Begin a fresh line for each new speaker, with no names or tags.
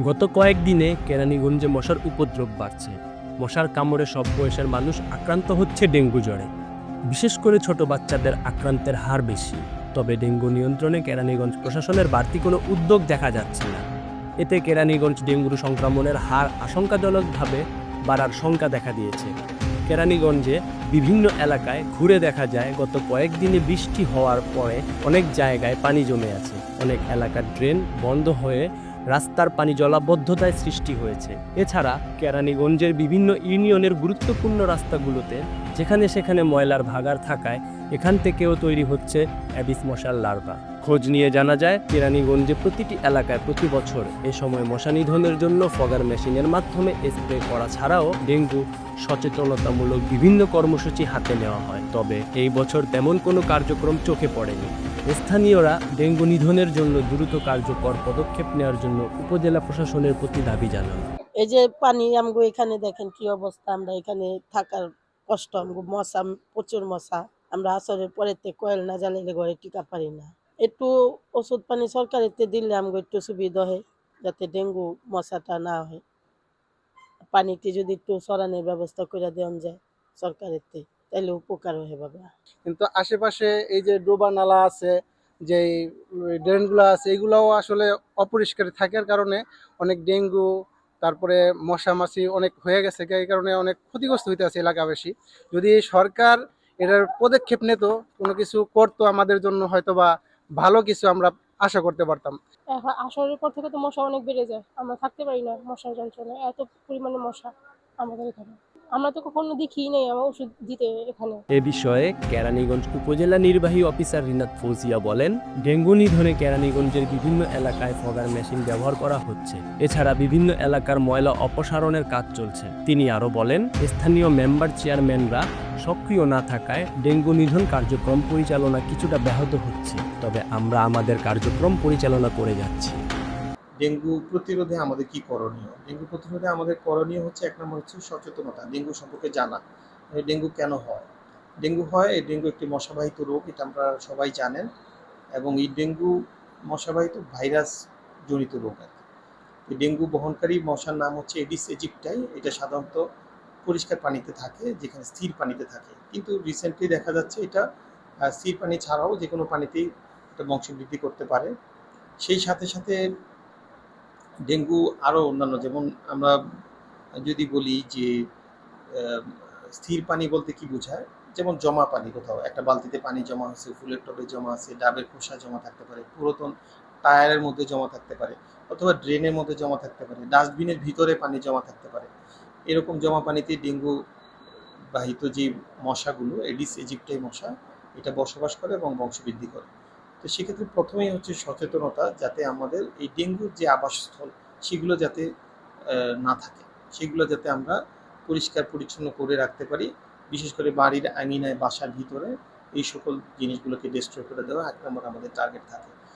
গত কয়েকদিনে কেরানীগঞ্জে মশার উপদ্রব বাড়ছে। মশার কামড়ে সব বয়সের মানুষ আক্রান্ত হচ্ছে ডেঙ্গু জ্বরে। বিশেষ করে ছোট বাচ্চাদের আক্রান্তের হার বেশি। তবে ডেঙ্গু নিয়ন্ত্রণে কেরানীগঞ্জ প্রশাসনের বাড়তি কোনো উদ্যোগ দেখা যাচ্ছে না। এতে কেরানীগঞ্জ ডেঙ্গুর সংক্রমণের হার আশঙ্কাজনকভাবে বাড়ার শঙ্কা দেখা দিয়েছে। কেরানীগঞ্জে বিভিন্ন এলাকায় ঘুরে দেখা যায়, গত কয়েকদিনে বৃষ্টি হওয়ার পরে অনেক জায়গায় পানি জমে আছে। অনেক এলাকার ড্রেন বন্ধ হয়ে রাস্তার পানি জলাবদ্ধতায় সৃষ্টি হয়েছে। এছাড়া কেরানীগঞ্জের বিভিন্ন ইউনিয়নের গুরুত্বপূর্ণ রাস্তাগুলোতে যেখানে সেখানে ময়লার ভাগার থাকায় এখান থেকেও তৈরি হচ্ছে অ্যাবিস মশার লার্ভা। খোঁজ নিয়ে জানা যায়, কেরানীগঞ্জে প্রতিটি এলাকায় প্রতি বছর এ সময় মশা নিধনের জন্য ফগার মেশিনের মাধ্যমে স্প্রে করা ছাড়াও ডেঙ্গু সচেতনতামূলক বিভিন্ন কর্মসূচি হাতে নেওয়া হয়। তবে এই বছর তেমন কোনো কার্যক্রম চোখে পড়েনি। স্থানীয়রা ডেঙ্গু নিধনের জন্য দ্রুত কার্যকর পদক্ষেপ নেওয়ার জন্য উপজেলা প্রশাসনের প্রতি দাবি জানান।
এই যে পানি আমগো এখানে দেখেন কি অবস্থা, আমরা এখানে থাকার কষ্ট, আমগো মশা, প্রচুর মশা, আমরা আসরের পরেতে কয়েল না জ্বালাইলে ঘরে টিকা পারি না। একটু ওষুধ পানি সরকারেতে দিলে আমগো একটু সুবিধা হয়, যাতে ডেঙ্গু মশাটা না হয়। পানিতে যদি একটু সরানোর ব্যবস্থা করে দেওয়া যায় সরকারেতে তাহলে উপকার হয় বাবা।
কিন্তু আশেপাশে এই যে ডোবা নালা আছে, যে ড্রেনগুলো আছে, এগুলোও আসলে অপরিষ্কার থাকার কারণে অনেক ডেঙ্গু, তারপরে মশা মাছি অনেক হয়ে গেছে, এই কারণে অনেক ক্ষতিগ্রস্ত হইতে আছে এলাকাবাসী। যদি সরকার এটার পদক্ষেপ নিত, কোনো কিছু করতো আমাদের জন্য হয়তো বা ভালো কিছু আমরা আশা করতে পারতাম।
আসরের পর থেকে তো মশা অনেক বেড়ে যায়। আমরা থাকতে পারি না মশার যন্ত্রণায়। এত পরিমাণে মশা আমাদের এখানে। আমরা তো কখনো দেখিই নাই, আমার ওষুধ দিতে এখানে।
এ বিষয়ে কেরানীগঞ্জ উপজেলা নির্বাহী অফিসার রিনাত ফৌজিয়া বলেন, ডেঙ্গু নিধনে কেরানীগঞ্জের বিভিন্ন এলাকায় ফগার মেশিন ব্যবহার করা হচ্ছে। এছাড়া বিভিন্ন এলাকার ময়লা অপসারণের কাজ চলছে। তিনি আরও বলেন, স্থানীয় মেম্বার চেয়ারম্যানরা সক্রিয় না থাকায় ডেঙ্গু নিধন কার্যক্রম পরিচালনা কিছুটা ব্যাহত হচ্ছে। তবে আমরা আমাদের কার্যক্রম পরিচালনা করে যাচ্ছি।
ডেঙ্গু প্রতিরোধে আমাদের কি করণীয়? ডেঙ্গু প্রতিরোধে আমাদের করণীয় হচ্ছে এক নম্বর হচ্ছে সচেতনতা। ডেঙ্গু সম্পর্কে জানা। ডেঙ্গু কেন হয়? ডেঙ্গু হয়, এই ডেঙ্গু একটি মশাবাহিত রোগ, এটা আমরা সবাই জানেন। এবং এই ডেঙ্গু মশাবাহিত ভাইরাস জনিত রোগ আর কি। ডেঙ্গু বহনকারী মশার নাম হচ্ছে এডিস এজিপ্টাই এটা সাধারণত পরিষ্কার পানিতে থাকে, যেখানে স্থির পানিতে থাকে। কিন্তু রিসেন্টলি দেখা যাচ্ছে এটা স্থির পানি ছাড়াও যে কোনো পানিতেই এটা বংশবৃদ্ধি করতে পারে। সেই সাথে সাথে ডেঙ্গু আরও অন্যান্য, যেমন আমরা যদি বলি যে স্থির পানি বলতে কি বোঝায়? যেমন জমা পানি কোথাও, একটা বালতিতে পানি জমা হচ্ছে ফুলের টবে জমা আছে, ডাবের খোসা জমা থাকতে পারে, পুরাতন টায়ারের মধ্যে জমা থাকতে পারে, অথবা ড্রেনের মধ্যে জমা থাকতে পারে, ডাস্টবিনের ভিতরে পানি জমা থাকতে পারে। এরকম জমা পানিতে ডেঙ্গু বাহিত যে মশাগুলো এডিস ইজিপ্টাই মশা, এটা বসবাস করে এবং বংশবৃদ্ধি করে। তো সেক্ষেত্রে প্রথমেই হচ্ছে সচেতনতা যাতে আমাদের এই ডেঙ্গুর যে আবাসস্থল, সেগুলো যাতে না থাকে। সেগুলো যাতে আমরা পরিষ্কার, পরিচ্ছন্ন করে রাখতে পারি। বিশেষ করে বাড়ির আঙিনায়, বাসার ভিতরে এই সকল জিনিসগুলোকে ডিস্ট্রয় করে দেওয়া। এক নম্বর আমাদের টার্গেট থাকে।